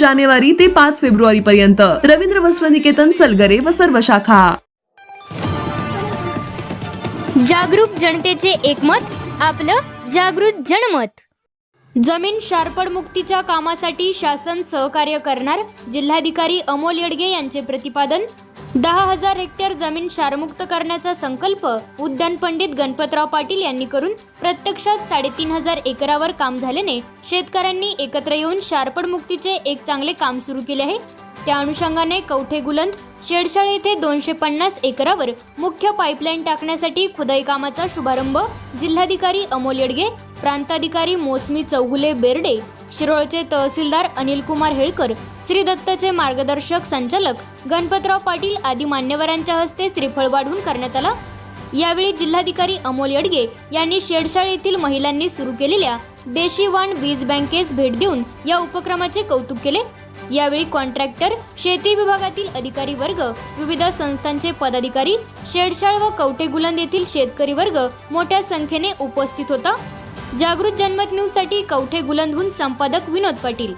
जानेवारी ते पाच फेब्रुवारी पर्यंत रवींद्र वस्त्र निकेतन सलगरे व सर्व शाखा. जागरूक जनतेचे एकमत आपलं जागृत जनमत. जमीन शारपड मुक्तीच्या कामासाठी शासन सहकार्य करणार जिल्हाधिकारी अमोल येडगे यांचे प्रतिपादन दहा हजार हेक्टर जमीन क्षारमुक्त करण्याचा संकल्प उद्यान पंडित गणपतराव पाटील यांनी करून प्रत्यक्षात साडेतीन हजार एकरावर काम झाल्याने शेतकऱ्यांनी एकत्र येऊन शारपड मुक्तीचे एक चांगले काम सुरू केले आहे. त्या अनुषंगाने कवठे गुलंद शेडशाळ येथे दोनशे पन्नास एकरावर मुख्य पाईपलाईन टाकण्यासाठी खुदाई कामाचा शुभारंभ जिल्हाधिकारी अमोल येडगे प्रांताधिकारी मोसमी चौगुले बेर्डे शिरोळचे तहसीलदार अनिल कुमार हेळकर श्री दत्तचे मार्गदर्शक संचालक गणपतराव पाटील आदी मान्यवरांच्या हस्ते श्रीफळ वाढवून करण्यात आला. यावेळी जिल्हाधिकारी अमोल येडगे यांनी शेडशाळ येथील महिलांनी सुरू केलेल्या देशी वाण बीज बँकेस भेट देऊन या उपक्रमाचे कौतुक केले. यावेळी कॉन्ट्रॅक्टर शेती विभागातील अधिकारी वर्ग विविध संस्थांचे पदाधिकारी शेडशाळ व कवठे गुलंद येथील शेतकरी वर्ग मोठ्या संख्येने उपस्थित होता. जागृत जनमत न्यूजसाठी कवठे गुलंदहून संपादक विनोद पाटील.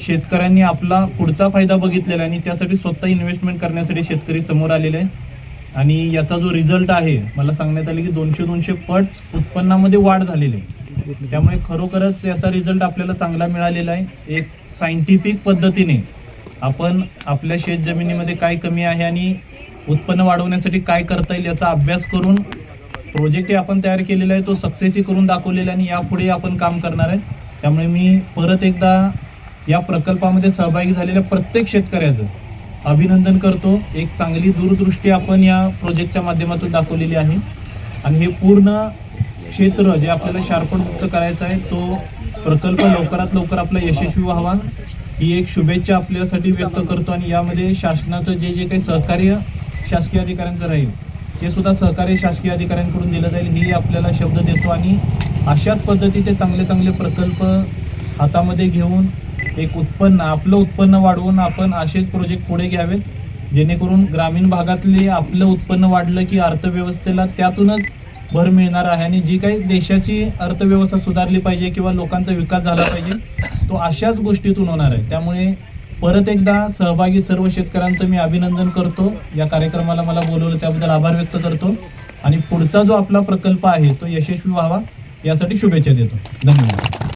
शेतकऱ्यांनी आपला पुढचा फायदा बघितलेला आहे आणि त्यासाठी स्वतः इन्व्हेस्टमेंट करण्यासाठी शेतकरी समोर आलेले आहे आणि याचा जो रिझल्ट आहे मला सांगण्यात आले की दोनशे दोनशे पट उत्पन्नामध्ये वाढ झालेली आहे. त्यामुळे खरोखरच याचा रिझल्ट आपल्याला चांगला मिळालेला आहे. एक सायंटिफिक पद्धतीने आपण आपल्या शेत जमिनीमध्ये काय कमी आहे आणि उत्पन्न वाढवण्यासाठी काय करता येईल याचा अभ्यास करून प्रोजेक्ट हे आपण तयार केलेला आहे तो सक्सेसही करून दाखवलेला आहे आणि यापुढे आपण काम करणार आहे. त्यामुळे मी परत एकदा या प्रकल्पामध्ये सहभागी झालेल्या प्रत्येक शेतकऱ्याचं अभिनंदन करतो. एक चांगली दूरदृष्टी आपण या प्रोजेक्टच्या माध्यमातून दाखवलेली आहे. आणि हे पूर्ण क्षेत्र जे आपल्याला शार्पणमुक्त करायचं आहे तो प्रकल्प लवकरात लवकर आपला यशस्वी व्हावा. ही एक शुभेच्छा आपल्यासाठी व्यक्त करतो आणि यामध्ये शासनाचं जे जे काही सहकार्य शासकीय अधिकाऱ्यांचं राहील ते सुद्धा सहकार्य शासकीय अधिकाऱ्यांकडून दिलं जाईल ही आपल्याला शब्द देतो. आणि अशाच पद्धतीचे चांगले चांगले प्रकल्प हातामध्ये घेऊन एक उत्पन्न आपलं उत्पन्न वाढवून आपण असेच प्रोजेक्ट पुढे घ्यावेत जेणेकरून ग्रामीण भागातले आपलं उत्पन्न वाढलं की अर्थव्यवस्थेला त्यातूनच भर मिळणार आहे. आणि जी काही देशाची अर्थव्यवस्था सुधारली पाहिजे किंवा लोकांचा विकास झाला पाहिजे तो अशाच गोष्टीतून होणार आहे. त्यामुळे परत एकदा सहभागी सर्व शेतकऱ्यांचं मी अभिनंदन करतो. या कार्यक्रमाला मला बोलवलं त्याबद्दल आभार व्यक्त करतो. आणि पुढचा जो आपला प्रकल्प आहे तो यशस्वी व्हावा यासाठी शुभेच्छा देतो. धन्यवाद.